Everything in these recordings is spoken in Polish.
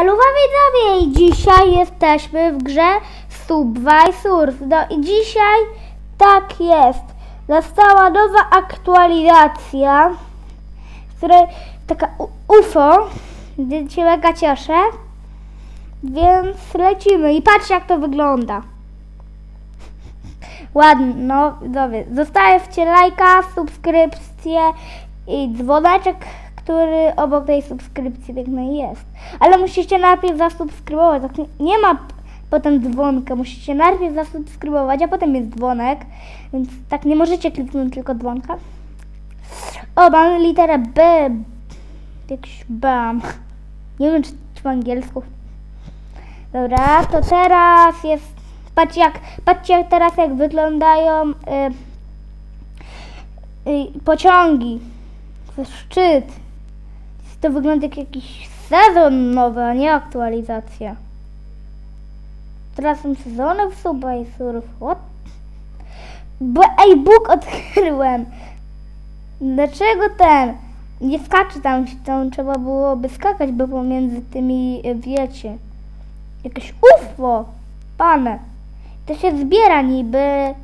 Eluwa widzowie i dzisiaj jesteśmy w grze Subway Surf. No i dzisiaj tak jest. Została nowa aktualizacja, z której taka UFO, więc się mega cieszę. Więc lecimy i patrzcie jak to wygląda. Ładnie, no widzowie. Zostawcie lajka, subskrypcję i dzwoneczek, który obok tej subskrypcji pięknej jest. Ale musicie najpierw zasubskrybować. Tak nie- ma potem dzwonka. Musicie najpierw zasubskrybować, a potem jest dzwonek. Więc tak nie możecie kliknąć tylko dzwonka. O, mamy literę B. Jakiś BAM. Nie wiem, czy, czy po angielsku. Dobra, to teraz jest. Patrzcie jak, patrzcie jak teraz jak wyglądają y, y, pociągi. Szczyt. To wygląda jak jakiś sezon nowy, a nie aktualizacja. Teraz są sezony w Subway Surf. What? Bo, ej, Bóg odkryłem. Dlaczego ten nie skacze tam, tam trzeba byłoby skakać, bo pomiędzy tymi, y, wiecie, jakieś UFO, pane. To się zbiera niby,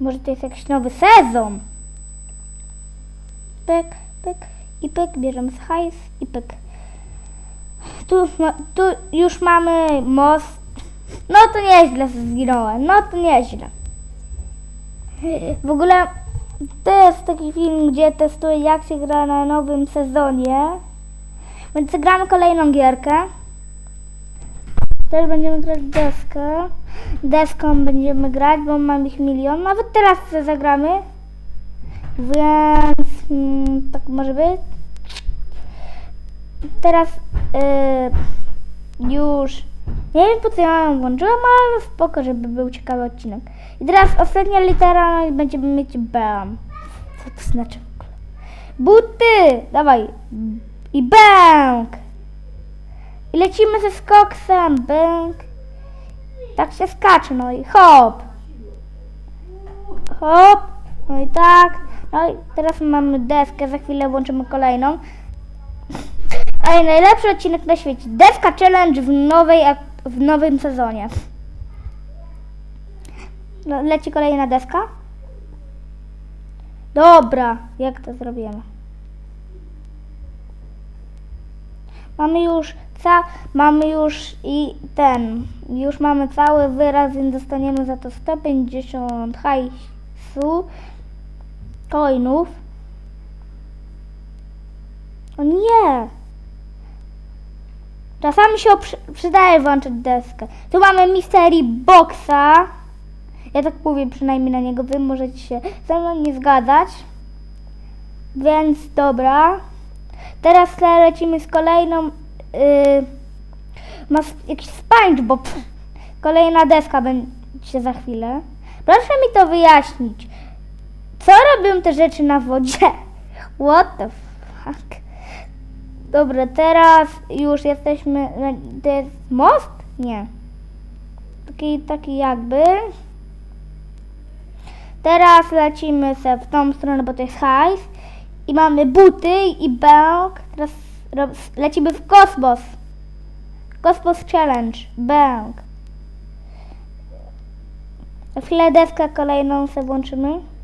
może to jest jakiś nowy sezon. Pyk, pyk i pyk, bierzemy z hajs i pyk. Tu, ma- tu już mamy most. No to nieźle zginąłem, no to nieźle. W ogóle to jest taki film, gdzie testuję jak się gra na nowym sezonie. Więc gramy kolejną gierkę. Teraz będziemy grać deskę. Deską będziemy grać, bo mam ich milion. Nawet teraz zagramy. Więc mm, tak może być. Teraz y, już nie wiem po co ja ją włączyłam, ale spoko, żeby był ciekawy odcinek. I teraz ostatnia litera no będziemy mieć BAM. Co to znaczy w ogóle? Buty! Dawaj! I bęk! I lecimy ze skoksem, bęk. Tak się skacze, no i hop. Hop. No i tak. No i teraz mamy deskę, za chwilę włączymy kolejną. Ej, najlepszy odcinek na świecie. Deska challenge w, nowej, w nowym sezonie. No, leci kolejna deska. Dobra, jak to zrobimy? Mamy już ca, mamy już i ten, już mamy cały wyraz, więc dostaniemy za to 150 hajsu, coinów. O nie! Czasami się przy, przydaje włączyć deskę. Tu mamy Mystery Boxa. Ja tak mówię przynajmniej na niego, wy możecie się ze mną nie zgadzać. Więc dobra. Teraz lecimy z kolejną. Yy, ma jakiś SpongeBob. Kolejna deska będzie za chwilę. Proszę mi to wyjaśnić. Co robią te rzeczy na wodzie? What the fuck? Dobra, teraz już jesteśmy. To jest most? Nie. Taki, taki jakby. Teraz lecimy se w tą stronę, bo to jest hajs. I mamy buty i bęk. Teraz lecimy w kosmos. Kosmos Challenge. Bęk. Chwilę deskę kolejną sobie włączymy.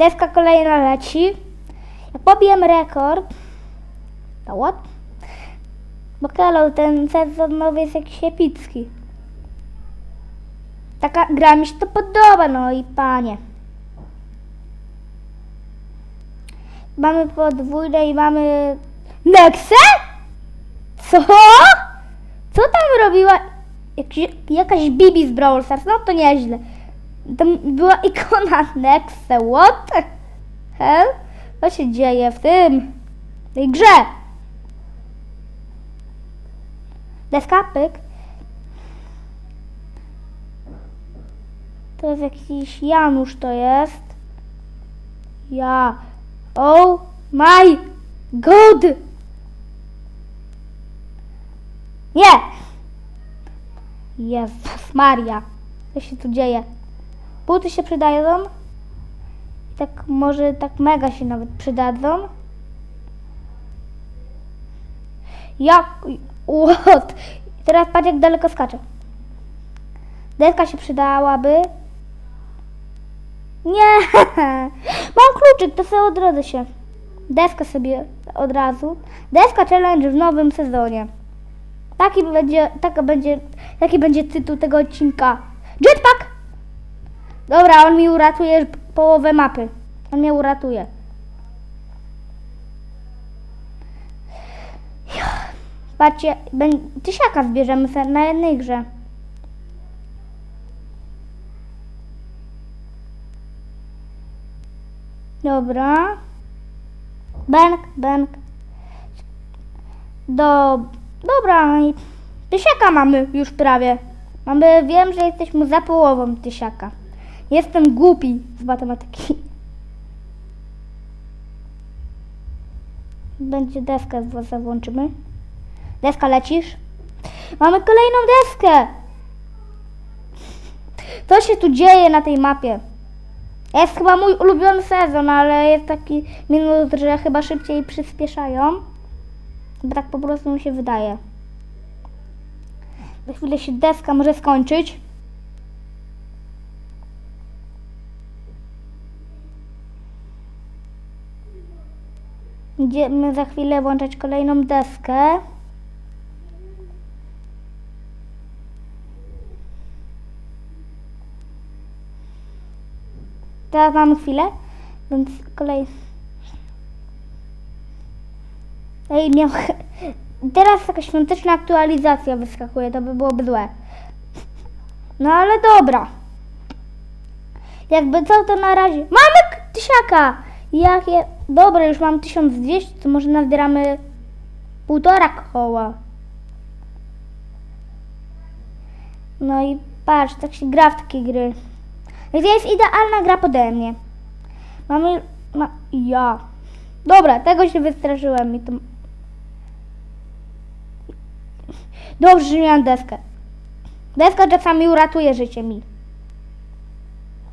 Deska kolejna leci. Jak pobijemy rekord. To what? Bo Hello, ten sezon nowy jest jakiś epicki. Taka gra mi się to podoba, no i panie. Mamy podwójne i mamy... Nexę? Co? Co tam robiła? Jakiś, jakaś Bibi z Brawl Stars, no to nieźle. Tam była ikona Nexe, what the hell? Co się dzieje w tym? W tej grze? Deska, pyk. To jest jakiś Janusz to jest. Ja. Oh my god! Nie! Jezus Maria. Co się tu dzieje? Buty się przydają. Tak może tak mega się nawet przydadzą. Jak? What? Teraz patrz jak daleko skacze. Deska się przydałaby. Nie! Mam kluczyk, to sobie odrodzę się. Deska sobie od razu. Deska challenge w nowym sezonie. Taki będzie, taka będzie, taki będzie tytuł tego odcinka. Jetpack! Dobra, on mi uratuje połowę mapy. On mnie uratuje. Patrzcie, tysiaka zbierzemy na jednej grze. Dobra. Bęk, bęk. Do... Dobra, tysiaka mamy już prawie. Mamy, wiem, że jesteśmy za połową tysiaka. Jestem głupi z matematyki. Będzie deskę z- włączymy. Deska lecisz? Mamy kolejną deskę! Co się tu dzieje na tej mapie? Jest chyba mój ulubiony sezon, ale jest taki minus, że chyba szybciej przyspieszają. Bo tak po prostu mi się wydaje. Za chwilę się deska może skończyć. Będziemy za chwilę włączać kolejną deskę. Teraz mamy chwilę, więc kolej. Ej, miał... Teraz taka świąteczna aktualizacja wyskakuje, to by byłoby złe. No ale dobra. Jakby co, to na razie... Mamy tysiaka! Jakie... Dobra, już mam 1200, to może nazbieramy półtora koła. No i patrz, tak się gra w takie gry. Gdzie jest idealna gra pode mnie. Mamy... Ma, ja. Dobra, tego się wystraszyłem i to... Dobrze, że miałam deskę. Deska czasami uratuje życie mi.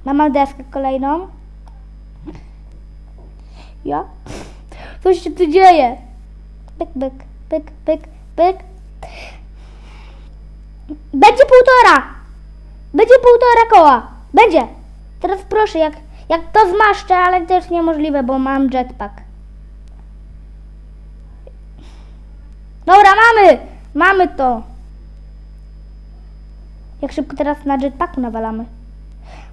Mam deskę kolejną. Ja? Coś się tu dzieje. Pyk, pyk, pyk, pyk, pyk. Będzie półtora! Będzie półtora koła! Będzie! Teraz proszę, jak, jak to zmaszczę, ale to jest niemożliwe, bo mam jetpack. Dobra, mamy! Mamy to! Jak szybko teraz na jetpacku nawalamy.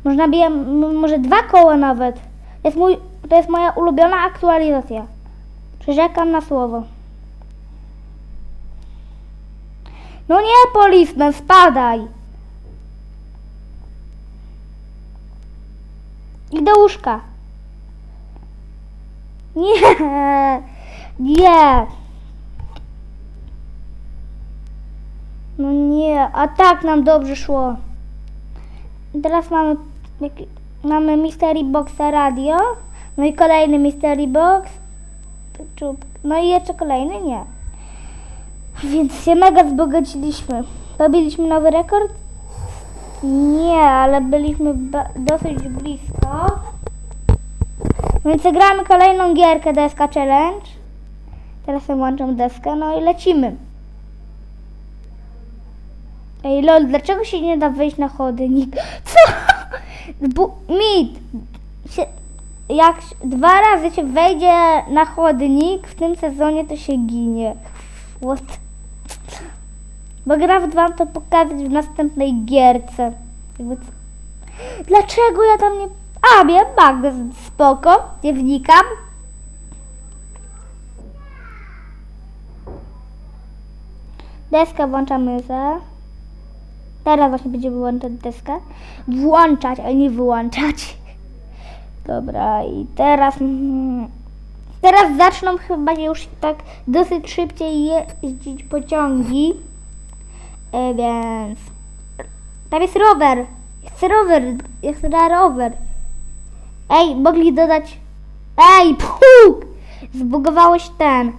Można bije, m- może dwa koła nawet. Jest, mój, to jest moja ulubiona aktualizacja. Przyrzekam na słowo. No nie, policeman, spadaj! I do łóżka. Nie, nie. No nie, a tak nam dobrze szło. Teraz mamy, mamy Mystery Boxa Radio. No i kolejny Mystery Box. No i jeszcze kolejny, nie. Więc się mega wzbogaciliśmy. Pobiliśmy nowy rekord? Nie, ale byliśmy dosyć blisko. Więc gramy kolejną gierkę Deska Challenge. Teraz sobie włączam deskę, no i lecimy. Ej, lol, dlaczego się nie da wejść na chodnik? Co? Bu- mit! Jak dwa razy się wejdzie na chodnik w tym sezonie, to się ginie. What? Bo gra wam to pokazać w następnej gierce. Dlaczego ja tam nie... A, wiem, Magda, spoko, nie wnikam. Deskę włączamy za... Teraz właśnie będziemy włączać deskę. Włączać, a nie wyłączać. Dobra, i teraz... mm, Teraz zaczną chyba już tak dosyć szybciej jeździć pociągi. E, więc... Tam jest rower. Jest rower. Jest na rower. Ej, mogli dodać... Ej, puk! Zbugowałeś ten. y,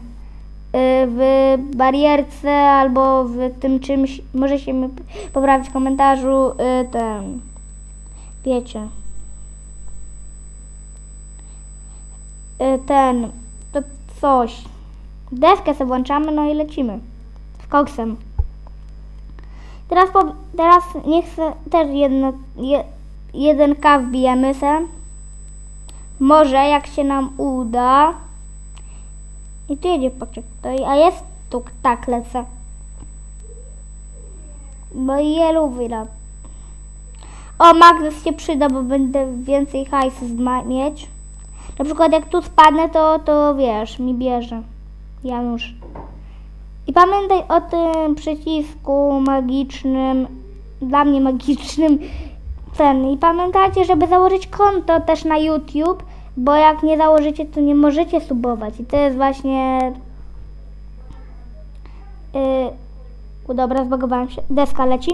W barierce albo w tym czymś. Może się poprawić w komentarzu. y, Ten. Wiecie. Ten. To coś. Deskę sobie włączamy, no i lecimy. Z koksem. Teraz, po, teraz niech se też jedno, je, jeden K wbijemy se. Może jak się nam uda. I tu jedzie pociąg. A jest tu tak lecę. Bo je lubię. O, magnes się przyda, bo będę więcej hajsu mieć. Na przykład jak tu spadnę, to, to wiesz, mi bierze. Janusz. I pamiętaj o tym przycisku magicznym, dla mnie magicznym, ten. I pamiętajcie, żeby założyć konto też na YouTube, bo jak nie założycie, to nie możecie subować. I to jest właśnie... Yy, dobra, zbagowałem się. Deska leci.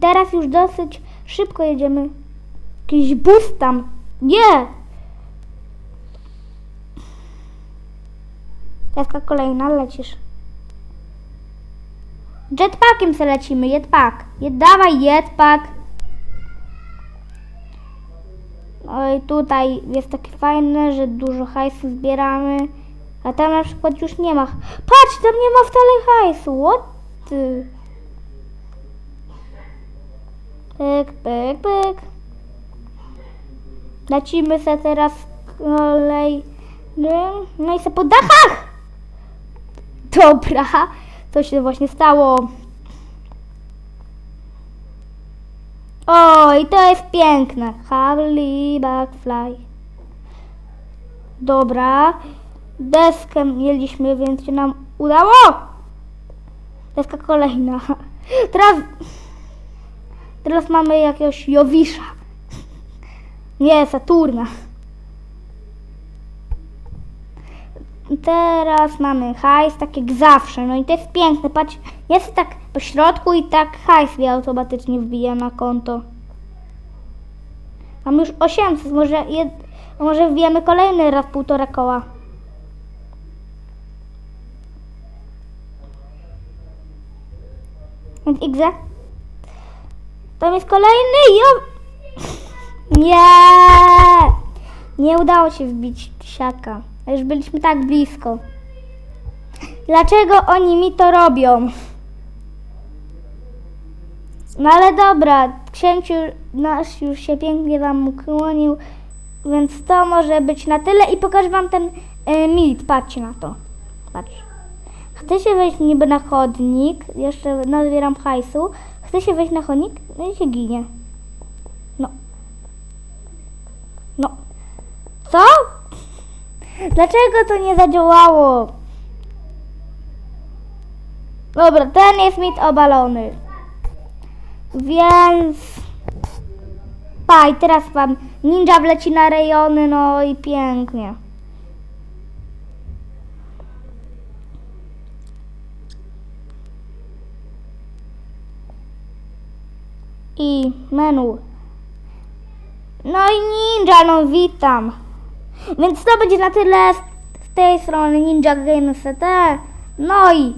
Teraz już dosyć szybko jedziemy. Jakiś bus tam. Nie! Deska kolejna, lecisz. Jetpackiem se lecimy, jetpack. Jet, dawaj jetpack. No i tutaj jest takie fajne, że dużo hajsu zbieramy. A tam na przykład już nie ma. Patrz, tam nie ma wcale hajsu. What? Pyk, pyk, pyk. Lecimy se teraz kolej. No i se po dachach! Dobra, to się właśnie stało. O, i to jest piękne. Harley Backfly. Dobra. Deskę mieliśmy, więc się nam udało. Deska kolejna. Teraz... Teraz mamy jakiegoś Jowisza. Nie, Saturna. Teraz mamy hajs, tak jak zawsze. No i to jest piękne. Patrz, jest tak po środku i tak hajs mi automatycznie wbija na konto. Mam już 800, może, jed, może wbijemy kolejny raz półtora koła. Więc X. Tam jest kolejny jo... Nie! Nie udało się wbić siaka. Już byliśmy tak blisko. Dlaczego oni mi to robią? No ale dobra, księciu nasz już się pięknie wam ukłonił, więc to może być na tyle i pokażę wam ten y, mit. Patrzcie na to. Patrz. Chcę się wejść niby na chodnik, jeszcze nazbieram hajsu. Chcę się wejść na chodnik, no i się ginie. No. No. Co? Dlaczego to nie zadziałało? Dobra, ten jest mit obalony. Więc... Pa, i teraz wam ninja wleci na rejony, no i pięknie. I menu. No i ninja, no witam. Więc to będzie na tyle z, tej strony Ninja Games CT. No i